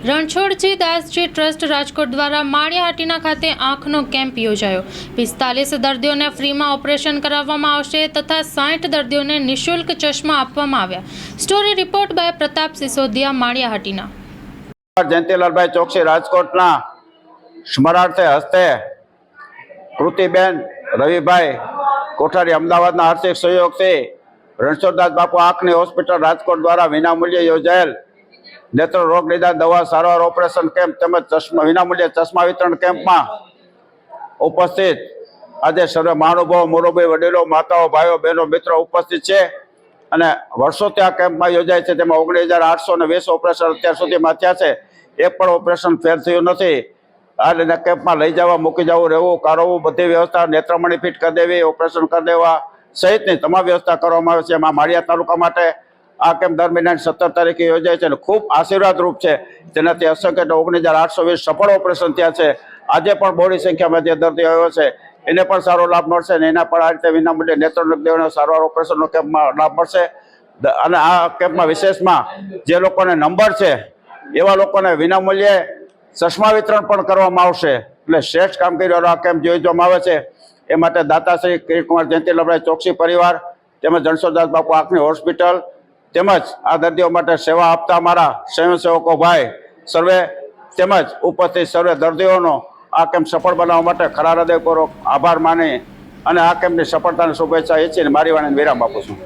રણછોડજી દાસજી trust Rajkot દ્વારા માળિયાહાટીના ખાતે આંખનો કેમ્પ યોજાયો. પિસ્તાલીસ દર્દીઓને ફ્રીમાં ઓપરેશન કરાવવામાં આવશે તથા સાઠ દર્દીઓને નિઃશુલ્ક ચશ્મા આપવામાં આવ્યા. Story report by Pratap Sisodiya Maliyahatina Jayantilalbhai Choksi રાજકોટના સ્મરણાર્થે હસ્તે કૃતિબેન રવિભાઈ કોઠારી અમદાવાદના આર્થિક સહયોગથી રણછોડદાસ બાપુ આંખની હોસ્પિટલ રાજકોટ દ્વારા વિનામૂલ્યે યોજાયેલ નેત્ર રોગ નિદાન દવા સારવાર ઓપરેશન કેમ્પ તેમજ ચશ્મા, વિનામૂલ્યે ચશ્મા વિતરણ કેમ્પમાં ઉપસ્થિત આજે સર્વે મહાનુભાવો, મોરોભાઈ, વડીલો, માતાઓ, ભાઈઓ, બહેનો, મિત્રો ઉપસ્થિત છે. અને વર્ષોથી આ કેમ્પમાં યોજાય છે. તેમાં ઓગણીસ હજાર આઠસો ને વીસ ઓપરેશન અત્યાર સુધીમાં થયા છે. એક પણ ઓપરેશન ફેલ થયું નથી. આ રીતે કેમ્પમાં લઈ જવા, મૂકી જવું, રહેવું, કાઢવું, બધી વ્યવસ્થા નેત્રમણી ફિટ કરી દેવી, ઓપરેશન કરી દેવા સહિતની તમામ વ્યવસ્થા કરવામાં આવે છે. એમાં માળિયા તાલુકા માટે આ કેમ્પ દરમિયાન સત્તર તારીખે યોજાય છે અને ખૂબ આશીર્વાદરૂપ છે. જેનાથી અસંખ્ય ઓગણીસ હજાર આઠસો વીસ સફળ ઓપરેશન થયા છે. આજે પણ બહોળી સંખ્યામાં જે દર્દીઓ આવ્યો છે, એને પણ સારો લાભ મળશે અને એના પણ આ રીતે વિનામૂલ્યે નેત્રરોગ દેવાનો સારવાર ઓપરેશનનો કેમ્પમાં લાભ મળશે. અને આ કેમ્પમાં વિશેષમાં જે લોકોને નંબર છે, એવા લોકોને વિનામૂલ્યે ચશ્મા વિતરણ પણ કરવામાં આવશે. એટલે શ્રેષ્ઠ કામગીરીવાળો આ કેમ્પ યોજવામાં આવે છે. એ માટે દાતાશ્રી કિરીટકુમાર જયંતિલાલભાઈ ચોકસી પરિવાર તેમજ જણસોદાસ બાપુ આંખની હોસ્પિટલ તેમજ આ દર્દીઓ માટે સેવા આપતા અમારા સ્વયંસેવકો ભાઈ, સર્વે તેમજ ઉપસ્થિત સર્વે દર્દીઓનો આ કેમ્પ સફળ બનાવવા માટે ખરા હૃદયપૂર્વક આભાર માની અને આ કેમ્પની સફળતાની શુભેચ્છા એ મારી વાણીને વિરામ આપું છું.